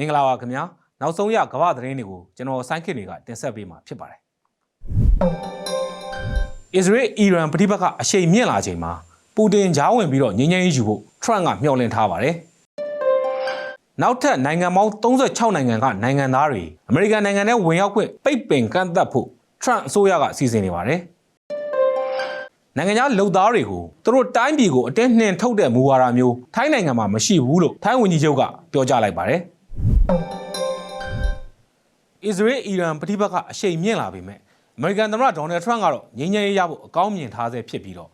မင်္ဂလာပါခင်ဗျာနောက်ဆုံးရကမ္ဘာသတင်းတွေကိုကျွန်တော်ဆိုင်းခင်တွေကတင်ဆက်ပေးမှာဖြစ်ပါတယ်အစ္စရေးအီရန်ပဋိပက္ခအရှိန်မြင့်လာချိန်မှာပူတင်ဂျားဝင်ပြီးတော့ငြိမ်းချမ်းရေးယူဖို့ထရန့်ကမျှော်လင့်ထားပါတယ်နောက်ထပ်နိုင်ငံပေါင်း36နိုင်ငံကနိုင်ငံသားတွေအမေရိကန်နိုင်ငံထဲဝင်ရောက်ခွင့်ပိတ်ပင်ကန့်သတ်ဖို့ထရန့်အစိုးရကစီစဉ်နေပါတယ်နိုင်ငံခြားလုံသားတွေကိုသူတို့တိုင်းပြည်ကိုအတင်းနှင်ထုတ်တဲ့မူဝါဒမျိုးထိုင်းနိုင်ငံမှာမရှိဘူးလို့ထိုင်းဝန်ကြီးချုပ်ကပြောကြားလိုက်ပါတယ်။ အစ္စရေးအီရန်ပဋိပက္ခအရှိန်မြင့်လာပေမဲ့အမေရိကန်သမ္မတဒေါ်နယ်ထရန့်ကတော့ငြိမ်းချမ်းရေးရဖို့အကောင်းမြင်ထားဆဲဖြစ်ပြီးတော့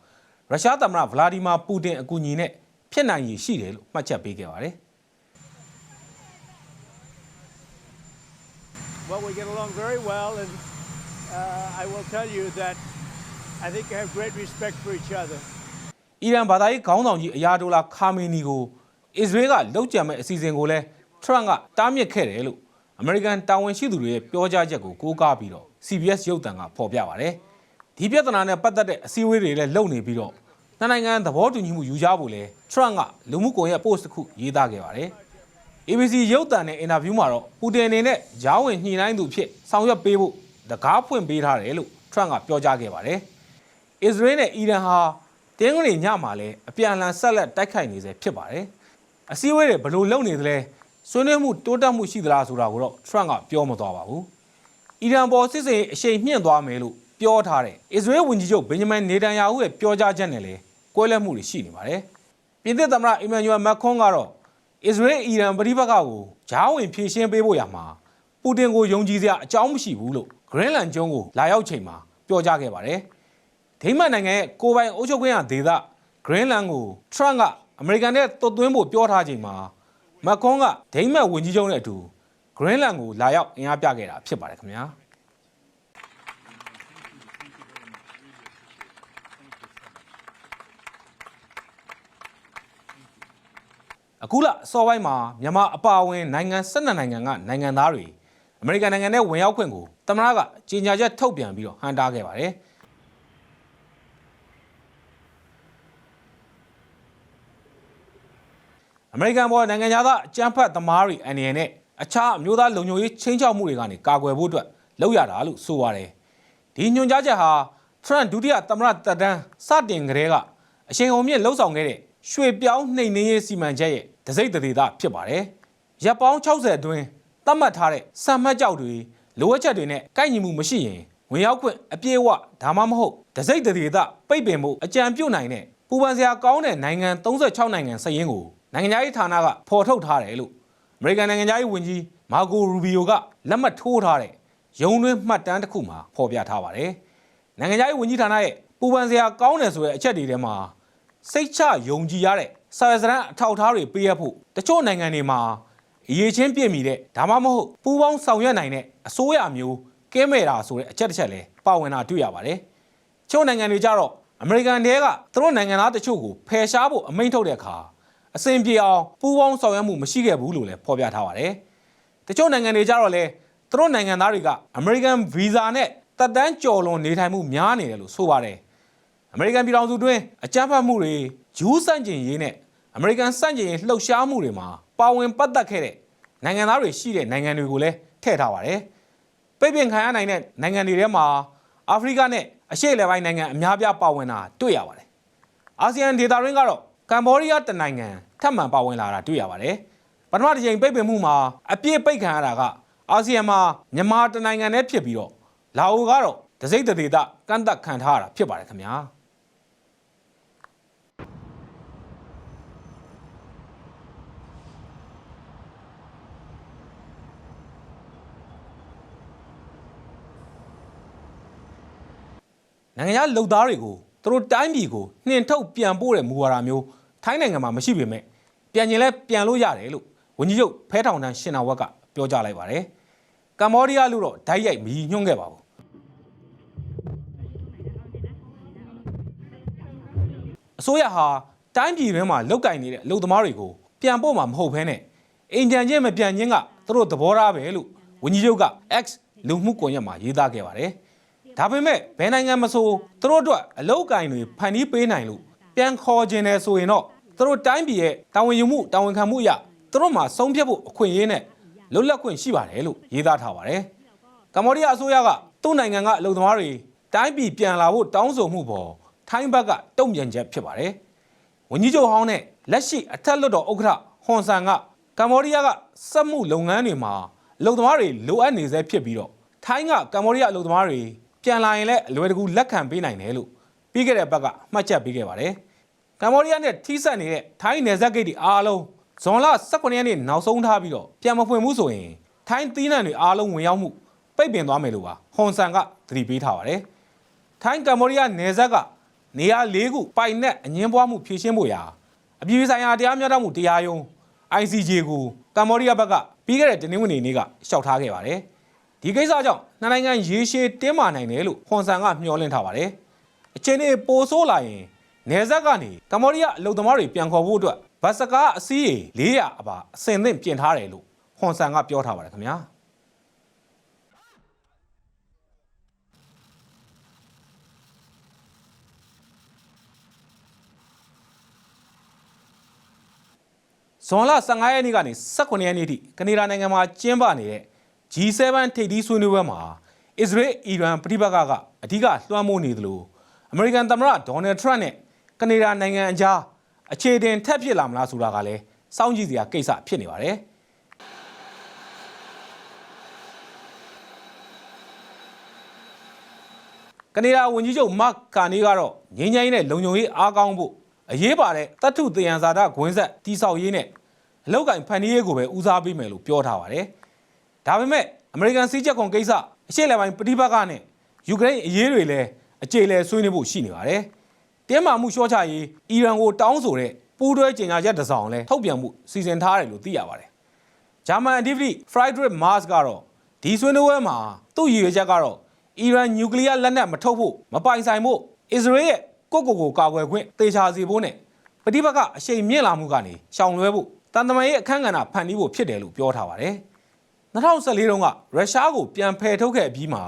ရုရှားသမ္မတဗလာဒီမာပူတင်အကူအညီနဲ့ဖြစ်နိုင်ရည်ရှိတယ်လို့မှတ်ချက်ပေးခဲ့ပါတယ်။ Well, we get along very well, and uh, I will tell you that I think I have great respect for each other. အီရန်ဘာသာရေးခေါင်းဆောင်ကြီးအယာတိုလာခါမီနီကိုအစ္စရေးကလှုပ်ကြံမဲ့အစီအစဉ်ကိုလည်း ထရန့်ကတားမြစ်ခဲ့တယ်လို့အမေရိကန်တာဝန်ရှိသူတွေရဲ့ပြောကြားချက်ကိုကိုးကားပြီးတော့ CBS ရုပ်သံကဖော်ပြပါတယ်။ဒီပြဿနာနဲ့ပတ်သက်တဲ့အစည်းအဝေးတွေလည်းလုပ်နေပြီးတော့နှစ်နိုင်ငံသဘောတူညီမှုယူကြဖို့လဲထရန့်ကလူမှုကွန်ရက် post တစ်ခုရေးသားခဲ့ပါတယ်။ ABC ရုပ်သံနဲ့အင်တာဗျူးမှာတော့ပူတင်အနေနဲ့ဂျားဝင်ညှိနှိုင်းသူဖြစ်ဆောင်ရွက်ပေးဖို့တကားဖွင့်ပေးထားတယ်လို့ထရန့်ကပြောကြားခဲ့ပါတယ်။အစ္စရေးနဲ့အီရန်ဟာတင်းငွေညမှာလည်းအပြန်အလှန်ဆက်လက်တိုက်ခိုက်နေစေဖြစ်ပါတယ်။အစည်းအဝေးတွေဘယ်လိုလုပ်နေသလဲ ဆွေးနွေးမှုတိုးတက်မှုရှိသလားဆိုတာကိုတော့ Trump ကပြောမသွားပါဘူး။အီရန်ပေါ်စစ်စင်ရေးအရှိန်မြင့်သွားမယ်လို့ပြောထားတဲ့အစ္စရေးဝန်ကြီးချုပ်ဘင်ဂျမင်နေတန်ယာဟုရဲ့ပြောကြားချက်နဲ့လည်းကွဲလွဲမှုတွေရှိနေပါတယ်။ပြင်သစ်သမ္မတအီမန်နျူယ်မက်ခွန်းကတော့အစ္စရေးအီရန်ပဋိပက္ခကိုဂျားဝင်ဖြေရှင်းပေးဖို့ရမှာပူတင်ကိုယုံကြည်စရာအကြောင်းမရှိဘူးလို့ဂရင်းလန်ကျွန်းကိုလာရောက်ချိန်မှာပြောကြားခဲ့ပါတယ်။ဒိမတ်နိုင်ငံရဲ့ကိုယ်ပိုင်အုပ်ချုပ်ခွင့်ရဒေသဂရင်းလန်ကိုထရန့်ကအမေရိကန်နဲ့သွတ်သွင်းဖို့ပြောထားချိန်မှာ မက်ကွန်ကဒိမတ်ဝန်ကြီးချုပ်နဲ့အတူဂရင်းလန်ကိုလာရောက်အင်အားပြခဲ့တာဖြစ်ပါတယ်ခင်ဗျာအခုလအစောပိုင်းမှာမြန်မာအပါအဝင်နိုင်ငံ12နိုင်ငံကနိုင်ငံသားတွေအမေရိကန်နိုင်ငံထဲဝင်ရောက်ခွင့်ကိုသမ္မတကကြေညာချက်ထုတ်ပြန်ပြီးတော့ဟန်တားခဲ့ပါတယ်။ အမေရိကန်ပေါ်နိုင်ငံသားအကြမ်းဖက်သမားတွေအနေနဲ့အခြားအမျိုးသားလုံခြုံရေးချင်းချောက်မှုတွေကနေကာကွယ်ဖို့အတွက်လုပ်ရတာလို့ဆိုပါတယ်။ဒီညွှန်ကြားချက်ဟာထရန့်ဒုတိယသမ္မတတက်တန်းစတင်ကလေးကအချိန်ဟုန်မြင့်လှုပ်ဆောင်ခဲ့တဲ့ရွှေပြောင်းနှိမ်နင်းရေးစီမံချက်ရဲ့တစိမ့်တသေးတာဖြစ်ပါတယ်။ရပ်ပေါင်း60အတွင်းသတ်မှတ်ထားတဲ့စံမှတ်ကြောက်တွေလိုအပ်ချက်တွေနဲ့ကိုက်ညီမှုမရှိရင်ဝင်ရောက်ခွင့်အပြည့်အဝဒါမှမဟုတ်တစိမ့်တသေးတာပိတ်ပင်မှုအကြံပြုတ်နိုင်တဲ့ပူပန်စရာကောင်းတဲ့နိုင်ငံ36နိုင်ငံစည်ရင်းကိုနိုင်ငံသားရေးဌာနကဖော်ထုတ်ထားတယ်လို့အမေရိကန်နိုင်ငံသားရေးဝန်ကြီးမာကိုရူဘီယိုကလက်မှတ်ထိုးထားတဲ့ရုံးတွင်းမှတ်တမ်းတစ်ခုမှာဖော်ပြထားပါတယ်။နိုင်ငံသားရေးဝန်ကြီးဌာနရဲ့ပူပန်စရာကောင်းတယ်ဆိုတဲ့အချက်တွေထဲမှာစိတ်ချယုံကြည်ရတဲ့စာရွက်စာတမ်းအထောက်အထားတွေပေးရဖို့တချို့နိုင်ငံတွေမှာအရေးချင်းပြည့်မီတဲ့ဒါမှမဟုတ်ပူပေါင်းဆောင်ရွက်နိုင်တဲ့အစိုးရမျိုးကဲမဲ့တာဆိုတဲ့အချက်တစ်ချက်လည်းပါဝင်တာတွေ့ရပါတယ်။ချို့နိုင်ငံတွေကြတော့အမေရိကန်တဲကသူတို့နိုင်ငံသားတချို့ကိုဖယ်ရှားဖို့အမိန့်ထုတ်တဲ့အခါ အစဉ်ပြေအောင်ပူးပေါင်းဆောင်ရွက်မှုမရှိခဲ့ဘူးလို့လည်းဖော်ပြထားပါတယ်။တချို့နိုင်ငံတွေကြတော့လေသူတို့နိုင်ငံသားတွေကအမေရိကန်ဗီဇာနဲ့တက်တန်းကျော်လွန်နေထိုင်မှုများနေတယ်လို့ဆိုပါတယ်။အမေရိကန်ပြည်ထောင်စုတွင်းအကြမ်းဖက်မှုတွေဂျူးစန့်ကျင်ရေးနဲ့အမေရိကန်စန့်ကျင်ရေးလှုပ်ရှားမှုတွေမှာပါဝင်ပတ်သက်ခဲ့တဲ့နိုင်ငံသားတွေရှိတဲ့နိုင်ငံတွေကိုလည်းထည့်ထားပါတယ်။ပိတ်ပင်ခံရနိုင်တဲ့နိုင်ငံတွေထဲမှာအာဖရိကနဲ့အရှေ့အလယ်ပိုင်းနိုင်ငံအများပြားပါဝင်တာတွေ့ရပါတယ်။အာဆီယံဒေသတွင်းကတော့ ကမ္ဘောဒီးယားတနိုင်ငံထပ်မံပါဝင်လာတာတွေ့ရပါတယ်။ပထမတစ်ချိန်ပိတ်ပင်မှုမှာအပြည့်ပိတ်ခံရတာကအာဆီယံမှာမြန်မာတနိုင်ငံနဲ့ဖြစ်ပြီးတော့လာအိုကတော့တစိမ့်တသေးတာကန့်သက်ခံထားရတာဖြစ်ပါတယ်ခင်ဗျာ။နိုင်ငံခြားလုံသားတွေကို သူတို့တိုင်းပြည်ကိုနှင်ထုတ်ပြန်ပို့တဲ့မူဝါဒမျိုးထိုင်းနိုင်ငံမှာမရှိပေမဲ့ပြန်ကျင်လဲပြန်လို့ရတယ်လို့ဝန်ကြီးချုပ်ဖဲထောင်တန်းရှင်နာဝက်ကပြောကြားလိုက်ပါတယ်။ကမ္ဘောဒီးယားလို့တော့ဓာတ်ရိုက်မီညွှန်းခဲ့ပါဘူး။အစိုးရဟာတိုင်းပြည်တွင်းမှာလောက်ကင်နေတဲ့အလုံသမားတွေကိုပြန်ပို့မှာမဟုတ်ဘဲနဲ့အိမ်ပြန်ချင်းမပြန်ချင်းကသူတို့သဘောထားပဲလို့ဝန်ကြီးချုပ်က X လူမှုကွန်ရက်မှာရေးသားခဲ့ပါတယ်။ ဒါပေမဲ့ဘယ်နိုင်ငံမဆိုသူတို့အတွက်အလောက်ကင်တွေဖန်တီးပေးနိုင်လို့ပြန်ခေါ်ခြင်းတယ်ဆိုရင်တော့သူတို့တိုင်းပြည်ရဲ့တာဝန်ယူမှုတာဝန်ခံမှုအရသူတို့မှာဆုံးဖြတ်ဖို့အခွင့်အရေးနဲ့လွတ်လပ်ခွင့်ရှိပါတယ်လို့ရေးသားထားပါတယ်။ကမ္ဘောဒီးယားအစိုးရကသူ့နိုင်ငံကအလုံသမားတွေတိုင်းပြည်ပြန်လာဖို့တောင်းဆိုမှုပေါ်ထိုင်းဘက်ကတုံ့ပြန်ချက်ဖြစ်ပါတယ်။ဝန်ကြီးချုပ်ဟောင်းနဲ့လက်ရှိအထက်လွှတ်တော်ဥက္ကဋ္ဌဟွန်ဆန်ကကမ္ဘောဒီးယားကစက်မှုလုပ်ငန်းတွေမှာအလုံသမားတွေလိုအပ်နေဆဲဖြစ်ပြီးတော့ထိုင်းကကမ္ဘောဒီးယားအလုံသမားတွေ ပြန်လာရင်လည်းအလွယ်တကူလက်ခံပေးနိုင်တယ်လို့ပြီးခဲ့တဲ့ဘက်ကမှတ်ချက်ပေးခဲ့ပါတယ်။ကမ္ဘောဒီးယားနဲ့ထိစပ်နေတဲ့ထိုင်းနယ်စပ်ဂိတ်တွေအားလုံးဇွန်လ18ရက်နေ့နောက်ဆုံးထားပြီးတော့ပြန်မဖွင့်ဘူးဆိုရင်ထိုင်းသီးနှံတွေအားလုံးဝင်ရောက်မှုပိတ်ပင်သွားမယ်လို့ပါဟွန်ဆန်ကသတိပေးထားပါတယ်။ထိုင်းကမ္ဘောဒီးယားနယ်စပ်ကနေရာ၄ခုပိုင်နဲ့အငင်းပွားမှုဖြည့်ရှင်းဖို့ရာအပြည်ပြည်ဆိုင်ရာတရားမျှတမှုတရားရုံး ICJ ကိုကမ္ဘောဒီးယားဘက်ကပြီးခဲ့တဲ့တင်းနှင်းဝင်နေ့ကလျှောက်ထားခဲ့ပါတယ်။ ဒီကိစ္စကြောင့်နှစ်နိုင်ငံရေရှည်တင်းမာနိုင်တယ်လို့ဟွန်ဆန်ကမျှော်လင့်ထားပါတယ်။အချိန်တွေပိုဆိုးလာရင်နေဆက်ကနေကမ္ဘောဒီးယားအလုံသမားတွေပြန်ခေါ်ဖို့အတွက်ဘတ်စကားအစီးရေ400အပါအစင်သင့်ပြင်ထားတယ်လို့ဟွန်ဆန်ကပြောထားပါတယ်ခင်ဗျာဇွန်လ15ရက်နေ့ကနေ18ရက်နေ့ထိကနေဒါနိုင်ငံမှာကျင်းပနေတဲ့ G7 ထိပ်သီးဆွေးနွေးပွဲမှာအစ္စရေးအီရန်ပြည်ပကကအဓိကလွှမ်းမိုးနေသလိုအမေရိကန်သမ္မတဒေါ်နယ်ထရန့်နဲ့ကနေဒါနိုင်ငံအကြားအခြေတင်ထက်ဖြစ်လာမလားဆိုတာကလည်းစောင့်ကြည့်စရာကိစ္စဖြစ်နေပါတယ်ကနေဒါဝန်ကြီးချုပ်မတ်ကာနီကတော့ငင်းငိုင်းနဲ့လုံခြုံရေးအားကောင်းဖို့အရေးပါတဲ့တတ်ထုတယံဇာတာဂွင်းဆက်တိဆောက်ရေးနဲ့အလောက်ကင်ဖန်တီးရေးကိုပဲဦးစားပေးမယ်လို့ပြောထားပါတယ်။ ဒါပေမဲ့အမေရိကန်စီးချက်ကွန်ကိစ္စအရှေ့လက်ပိုင်းပဋိပက္ခနဲ့ယူကရိန်းအရေးတွေလည်းအကြေအလည်ဆွေးနွေးဖို့ရှိနေပါတယ်။တင်းမာမှုလျှော့ချရေးအီရန်ကိုတောင်းဆိုတဲ့ပူးတွဲကြေညာချက်တစ်စောင်လည်းထုတ်ပြန်မှုစီစဉ်ထားတယ်လို့သိရပါတယ်။ဂျာမန်အဓိပတိ Friedrich Merz ကတော့ဒီဆွေးနွေးပွဲမှာသူ့ရည်ရွယ်ချက်ကတော့အီရန်နျူကလ িয়ার လက်နက်မထုတ်ဖို့မပိုင်ဆိုင်ဖို့အစ္စရေးရဲ့ကိုယ့်ကိုယ်ကိုကာကွယ်ခွင့်တေချာစီဖို့နဲ့ပဋိပက္ခအရှိန်မြင့်လာမှုကနေရှောင်လွှဲဖို့တန်တမာရေးအခမ်းကဏ္ဍဖန်တီးဖို့ဖြစ်တယ်လို့ပြောထားပါတယ်။ 2014တုန်းကရုရှားကိုပြန်ဖယ်ထုတ်ခဲ့ပြီးမှ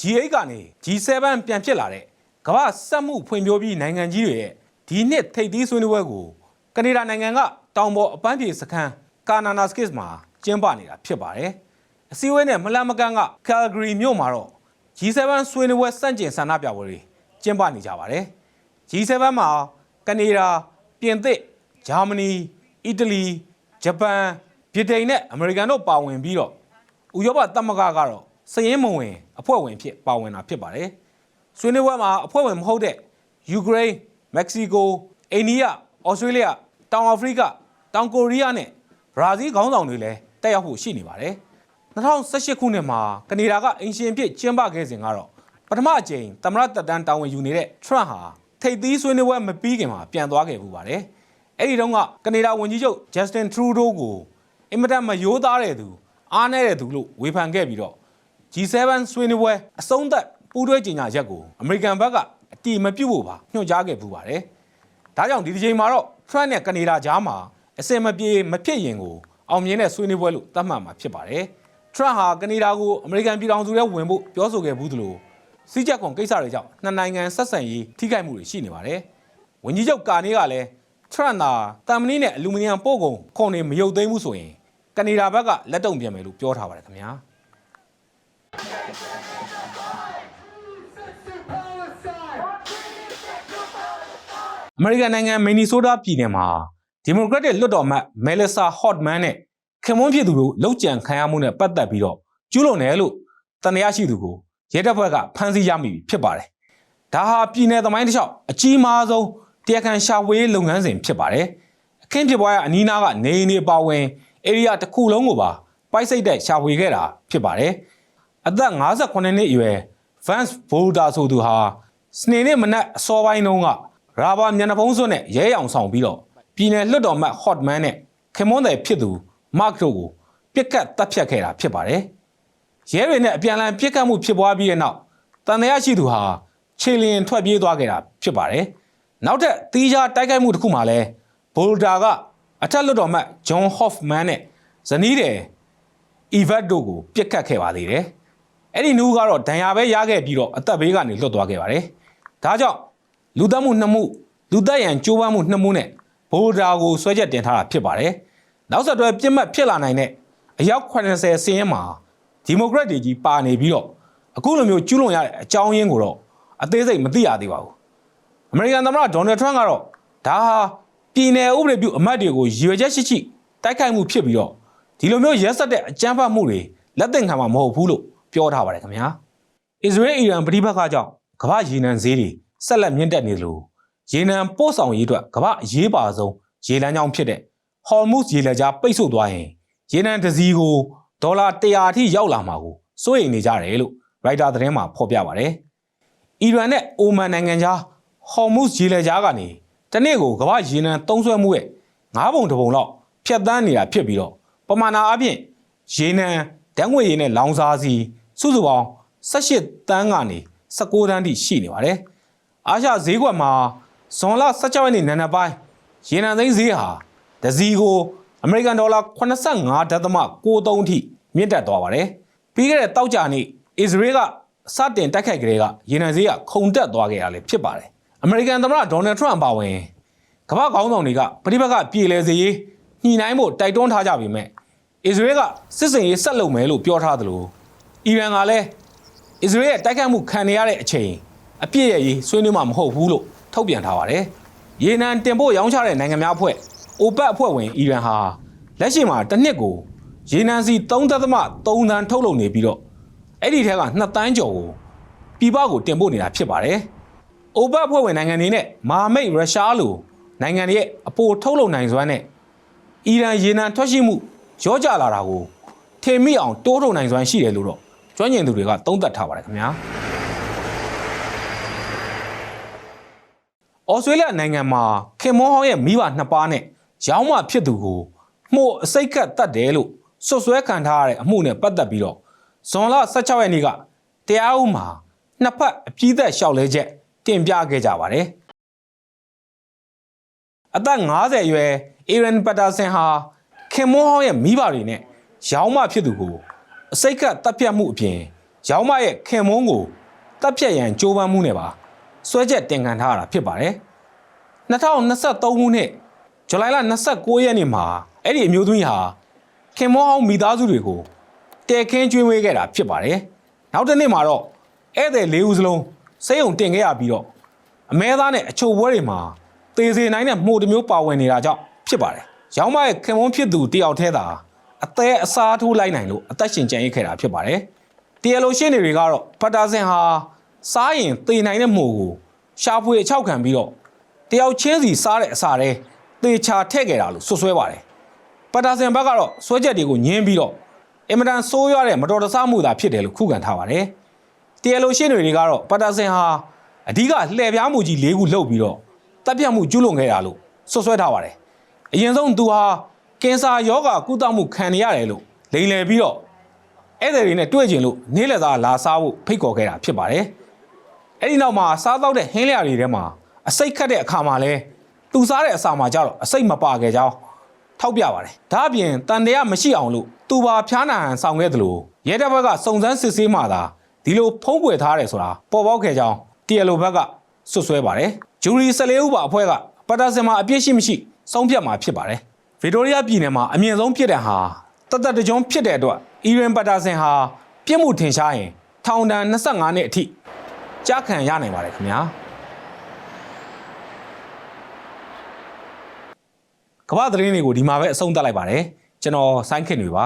G8 ကနေ G7 ပြန်ဖြစ်လာတဲ့ကမ္ဘာစက်မှုဖွံ့ဖြိုးပြီးနိုင်ငံကြီးတွေရဲ့ဒီနှစ်ထိပ်သီးဆွေးနွေးပွဲကိုကနေဒါနိုင်ငံကတောင်ပေါ်အပန်းဖြေစခန်းကာနာနာစကစ်မှာကျင်းပနေတာဖြစ်ပါတယ်။အစည်းအဝေးနဲ့မလန်မကန်ကကယ်ဂရီမြို့မှာတော့ G7 ဆွေးနွေးပွဲစန့်ကျင်ဆန္ဒပြပွဲတွေကျင်းပနေကြပါတယ်။ G7 မှာကနေဒါပြင်သစ်ဂျာမနီအီတလီဂျပန် ဗြိတိန်နဲ့အမေရိကန်တို့ပါဝင်ပြီးတော့ဥရောပသမဂ္ဂကတော့စည်ရင်းမဝင်အဖွဲ့ဝင်ဖြစ်ပါဝင်တာဖြစ်ပါတယ်။ဆွေးနွေးပွဲမှာအဖွဲ့ဝင်မဟုတ်တဲ့ယူကရိန်း၊မက္ကဆီကို၊အိန္ဒိယ၊ဩစတြေးလျ၊တောင်အာဖရိက၊တောင်ကိုရီးယားနဲ့ဘရာဇီးခေါင်းဆောင်တွေလည်းတက်ရောက်ဖို့ရှိနေပါတယ်။2018ခုနှစ်မှာကနေဒါကအင်ရှင်ဖြစ်ကျင်းပခဲ့စဉ်ကတော့ပထမအကြိမ်သမ္မတတက်တန်းတာဝန်ယူနေတဲ့ထရန့်ဟာထိပ်သီးဆွေးနွေးပွဲမပြီးခင်မှာပြန်သွားခဲ့ပူပါတယ်။အဲ့ဒီတုန်းကကနေဒါဝန်ကြီးချုပ်ဂျက်စတင်ထရူဒိုကိုအ င်မတန်မယိုးသားတဲ့သူအားနည်းတဲ့သူလို့ဝေဖန်ခဲ့ပြီးတော့ G7 ဆွေးနွေးပွဲအဆုံးသတ်ပူးတွဲကြေညာချက်ကိုအမေရိကန်ဘက်ကအတီမပြုတ်ဖို့ပါညွှန်ကြားခဲ့ပူပါတယ်။ဒါကြောင့်ဒီဒီချိန်မှာတော့ Trump နဲ့ကနေဒါကြားမှာအစင်မပြေမဖြစ်ရင်ကိုအောင်မြင်တဲ့ဆွေးနွေးပွဲလို့သတ်မှတ်မှာဖြစ်ပါတယ်။ Trump ဟာကနေဒါကိုအမေရိကန်ပြည်ထောင်စုထဲဝင်ဖို့ပြောဆိုခဲ့ဘူးသလိုစီးချက်ကွန်ကိစ္စတွေကြောင့်နှစ်နိုင်ငံဆက်ဆံရေးထိခိုက်မှုတွေရှိနေပါတယ်။ဝန်ကြီးချုပ်ကာနေကလည်း Trump သာတမ်မနီနဲ့အလူမီနီယံပို့ကုန်ခွန်တွေမရုပ်သိမ်းဘူးဆိုရင် ကနေဒါဘက်ကလက်တုံ့ပြန်မယ်လို့ပြောထားပါတယ်ခင်ဗျာ။အမေရိကန်နိုင်ငံမင်နီဆိုးတားပြည်နယ်မှာဒီမိုကရက်တစ်လွှတ်တော်အမတ်မဲလီဆာဟော့ဒ်မန်နဲ့ခင်မွန်းဖြစ်သူတို့လောက်ကျန်ခံရမှုနဲ့ပတ်သက်ပြီးတော့ကျူးလွန်တယ်လို့တန်တရားရှိသူကိုရဲတပ်ဖွဲ့ကဖမ်းဆီးရမိပြီဖြစ်ပါတယ်။ဒါဟာပြည်နယ်သမိုင်းတစ်လျှောက်အကြီးမားဆုံးတရားခံရှာဖွေရေးလုပ်ငန်းစဉ်ဖြစ်ပါတယ်။အခင်းဖြစ်ပွားရအနီးနားကနေအိမ်တွေပါဝင် ဧရိယာတစ်ခုလုံးကိုပါပိုက်စိတ်တဲ့ရှာဖွေခဲ့တာဖြစ်ပါတယ်။အသက်58နှစ်အရွယ် Vance Boulder ဆိုသူဟာစနေနေ့မနက်အစောပိုင်းတုန်းကရာဘာမျက်နှာဖုံးစွပ်နဲ့ရဲရောင်ဆောင်ပြီးတော့ပြည်နယ်လွှတ်တော်မတ် Hotman နဲ့ခင်မွန်းတယ်ဖြစ်သူ Mark တို့ကိုပြစ်ကတ်တပ်ဖြတ်ခဲ့တာဖြစ်ပါတယ်။ရဲတွေနဲ့အပြန်အလှန်ပြစ်ကတ်မှုဖြစ်ပွားပြီးတဲ့နောက်တန်တရားရှိသူဟာခြေလျင်ထွက်ပြေးသွားခဲ့တာဖြစ်ပါတယ်။နောက်ထပ်တီးခြားတိုက်ခိုက်မှုတစ်ခုမှာလဲ Boulder က အထက်လွှတ်တော်မတ် John Hoffman နဲ့ဇနီးတယ် Evat တို့ကိုပြစ်ကတ်ခဲ့ပါသေးတယ်။အဲ့ဒီနူးကတော့ဒဏ်ရာပဲရခဲ့ပြီးတော့အသက်ဘေးကနေလွတ်သွားခဲ့ပါတယ်။ဒါကြောင့်လူသက်မှုနှစ်မှုလူသက်ရန်ကြိုးပမ်းမှုနှစ်မှုနဲ့ဘိုဒါကိုဆွဲချက်တင်ထားတာဖြစ်ပါတယ်။နောက်ဆက်တွဲပြစ်မှတ်ဖြစ်လာနိုင်တဲ့အယောက်80စင်းရဲမှာဒီမိုကရက်တွေကြီးပါနေပြီးတော့အခုလိုမျိုးကျူးလွန်ရတဲ့အကြောင်းရင်းကိုတော့အသေးစိတ်မသိရသေးပါဘူးအမေရိကန်သမ္မတဒေါ်နယ်ထရန့်ကတော့ဒါဟာ ပြည်내ဥပဒေပြုအမတ်တွေကိုရည်ရွယ်ချက်ရှိရှိတိုက်ခိုက်မှုဖြစ်ပြီးတော့ဒီလိုမျိုးရက်စက်တဲ့အကြမ်းဖက်မှုတွေလက်သင့်ခံမှာမဟုတ်ဘူးလို့ပြောထားပါတယ်ခင်ဗျာအစ္စရေးအီရန်ပြည်ပခါကြောင့်ကမ္ဘာရေနံဈေးတွေဆက်လက်မြင့်တက်နေလို့ရေနံပို့ဆောင်ရေးအတွက်ကမ္ဘာအရေးပါဆုံးရေလမ်းကြောင်းဖြစ်တဲ့ဟော်မုစ်ရေလက်ကြားပိတ်ဆို့သွားရင်ရေနံတစ်စီးကိုဒေါ်လာ100အထိရောက်လာမှာကိုစိုးရိမ်နေကြတယ်လို့ရိုက်တာသတင်းမှာဖော်ပြပါတယ်။အီရန်နဲ့အိုမန်နိုင်ငံကြားဟော်မုစ်ရေလက်ကြားကနေ တနေ့ကိုကမ္ဘာရေနံသုံးစွဲမှုရဲ့၅ပုံတစ်ပုံလောက်ဖြတ်တန်းနေတာဖြစ်ပြီးတော့ပမာဏအပြင်ရေနံဓာတ်ငွေရည်နဲ့လောင်စာစီစုစုပေါင်း18တန်းကနေ19တန်းထိရှိနေပါတယ်။အားရှဈေးကွက်မှာဇွန်လ16ရက်နေ့နံနက်ပိုင်းရေနံသိန်းဈေးဟာဒဇီကိုအမေရိကန်ဒေါ်လာ85.63အထိမြင့်တက်သွားပါတယ်။ပြီးခဲ့တဲ့တောက်ကြနေ့အစ္စရေးကစတင်တိုက်ခိုက်ကလေးကရေနံဈေးကခုန်တက်သွားခဲ့ရလေဖြစ်ပါတယ်။ အမေရိကန်သမ္မတဒေါ်နယ်ထရန့်ပါဝင်ကမ္ဘာခေါင်းဆောင်တွေကပြိပကပြည်လဲစေရေးညှိနှိုင်းဖို့တိုက်တွန်းထားကြပေမဲ့အစ္စရေးကစစ်စင်ရေးဆက်လုပ်မယ်လို့ပြောထားသလိုအီရန်ကလည်းအစ္စရေးရဲ့တိုက်ခိုက်မှုခံနေရတဲ့အချိန်အပြည့်ရဲ့ရေးဆွေးနွေးမှာမဟုတ်ဘူးလို့ထုတ်ပြန်ထားပါတယ်။ရေနံတင်ပို့ရောင်းချတဲ့နိုင်ငံများအဖွဲ့ OPEC အဖွဲ့ဝင်အီရန်ဟာလက်ရှိမှာတစ်နှစ်ကိုရေနံစီ3.3သန်းထုတ်လုပ်နေပြီးတော့အဲ့ဒီထဲက2တန်းကျော်ကိုပြည်ပကိုတင်ပို့နေတာဖြစ်ပါတယ်။ OPEC အဖွဲ့ဝင်နိုင်ငံတွေနဲ့မဟာမိတ်ရုရှားလိုနိုင်ငံတွေရဲ့အပိုထုတ်လုပ်နိုင်စွမ်းနဲ့အီရန်ရေနံထွက်ရှိမှုရောကြလာတာကိုထင်မိအောင်တိုးထုတ်နိုင်စွမ်းရှိတယ်လို့တော့ကျွမ်းကျင်သူတွေကသုံးသပ်ထားပါတယ်ခင်ဗျာ။ဩစတြေးလျနိုင်ငံမှာခင်မောဟောင်းရဲ့မိဘနှစ်ပါးနဲ့ရောင်းမဖြစ်သူကိုမှုတ်အစိတ်ကတ်တတ်တယ်လို့စွပ်စွဲခံထားရတဲ့အမှုနဲ့ပတ်သက်ပြီးတော့ဇွန်လ16ရက်နေ့ကတရားဥမှာနှစ်ဖက်အပြည့်သက်လျှောက်လဲချက် တင်ပြခဲ့ကြပါတယ်အသက်50အရွယ်အီရန်ပတာဆင်ဟာခင်မောဟောင်းရဲ့မိဘတွေနဲ့ရောင်းမဖြစ်သူကိုအစိတ်ကတ်တပ်ဖြတ်မှုအပြင်ရောင်းမရဲ့ခင်မုန်းကိုတပ်ဖြတ်ရန်ကြိုးပမ်းမှုနဲ့ပါစွဲချက်တင်ခံထားရတာဖြစ်ပါတယ်2023ခုနှစ်ဇူလိုင်လ29ရက်နေ့မှာအဲ့ဒီအမျိုးသမီးဟာခင်မောဟောင်းမိသားစုတွေကိုတဲခင်းကျွေးမွေးခဲ့တာဖြစ်ပါတယ်။နောက်တစ်နေ့မှာတော့ဧည့်သည်၄ဦးစလုံး စိတ်ုံတင်ခဲ့ရပြီးတော့အမဲသားနဲ့အချိုပွဲတွေမှာသေစေနိုင်တဲ့မှုတစ်မျိုးပါဝင်နေတာကြောင့်ဖြစ်ပါတယ်။ရောင်းမရဲ့ခင်မုန်းဖြစ်သူတယောက်တည်းသာအသေးအစားထိုးလိုက်နိုင်လို့အသက်ရှင်ကျန်ရစ်ခဲ့တာဖြစ်ပါတယ်။တရားလိုရှင်းနေတွေကတော့ဖတ်တာစင်ဟာစားရင်သေနိုင်တဲ့မှုကိုရှာဖွေအချောက်ခံပြီးတော့တယောက်ချင်းစီစားတဲ့အစာတွေသေချာထည့်ခဲ့တာလို့ဆွဆွဲပါတယ်။ပတ်တာဆန်ဘက်ကတော့ဆွဲချက်တွေကိုညင်းပြီးတော့အင်မတန်ဆိုးရွားတဲ့မတော်တဆမှုသာဖြစ်တယ်လို့ခုခံထားပါတယ်။ တရားလိုရှင်းတွေကတော့ပတ်တာဆန်ဟာအဓိကလှည့်ပြားမှုကြီး၄ခုလှုပ်ပြီးတော့တပ်ပြတ်မှုကျူးလွန်ခဲ့တာလို့ဆွဆွဲထားပါတယ်။အရင်ဆုံးသူဟာကင်ဆာယောဂါကုသမှုခံနေရတယ်လို့လိန်လည်ပြီးတော့ဧည့်သည်တွေနဲ့တွေ့ကြင်လို့နေ့လည်သားလာစားဖို့ဖိတ်ခေါ်ခဲ့တာဖြစ်ပါတယ်။အဲ့ဒီနောက်မှာစားတော့တဲ့ဟင်းလျာတွေထဲမှာအစိတ်ခတ်တဲ့အခါမှာလဲသူစားတဲ့အစာမှာကြတော့အစိတ်မပါခဲ့ကြောင်းထောက်ပြပါတယ်။ဒါအပြင်တန်တရားမရှိအောင်လို့သူပါဖျားနာဟန်ဆောင်ခဲ့သလိုရဲတပ်ဘက်ကစုံစမ်းစစ်ဆေးမှသာ ဒီလိုဖုံးကွယ်ထားတယ်ဆိုတာပေါ်ပေါက်ခဲ့ကြောင်းတီယလိုဘက်ကဆွဆွဲပါတယ်။ဂျူရီ14ဦးပါအဖွဲ့ကပတ်တာစင်မှာအပြစ်ရှိမရှိဆုံးဖြတ်မှာဖြစ်ပါတယ်။ဗီတိုရီးယားပြည်နယ်မှာအမြင့်ဆုံးဖြစ်တဲ့ဟာတသက်တကြုံဖြစ်တဲ့အတွက်အီရန်ပတ်တာစင်ဟာပြစ်မှုထင်ရှားရင်ထောင်ဒဏ်25နှစ်အထိကြားခံရနိုင်ပါတယ်ခင်ဗျာကမ္ဘာသတင်းတွေကိုဒီမှာပဲအဆုံးသတ်လိုက်ပါတယ်ကျွန်တော်ဆိုင်းခင်တွေပါ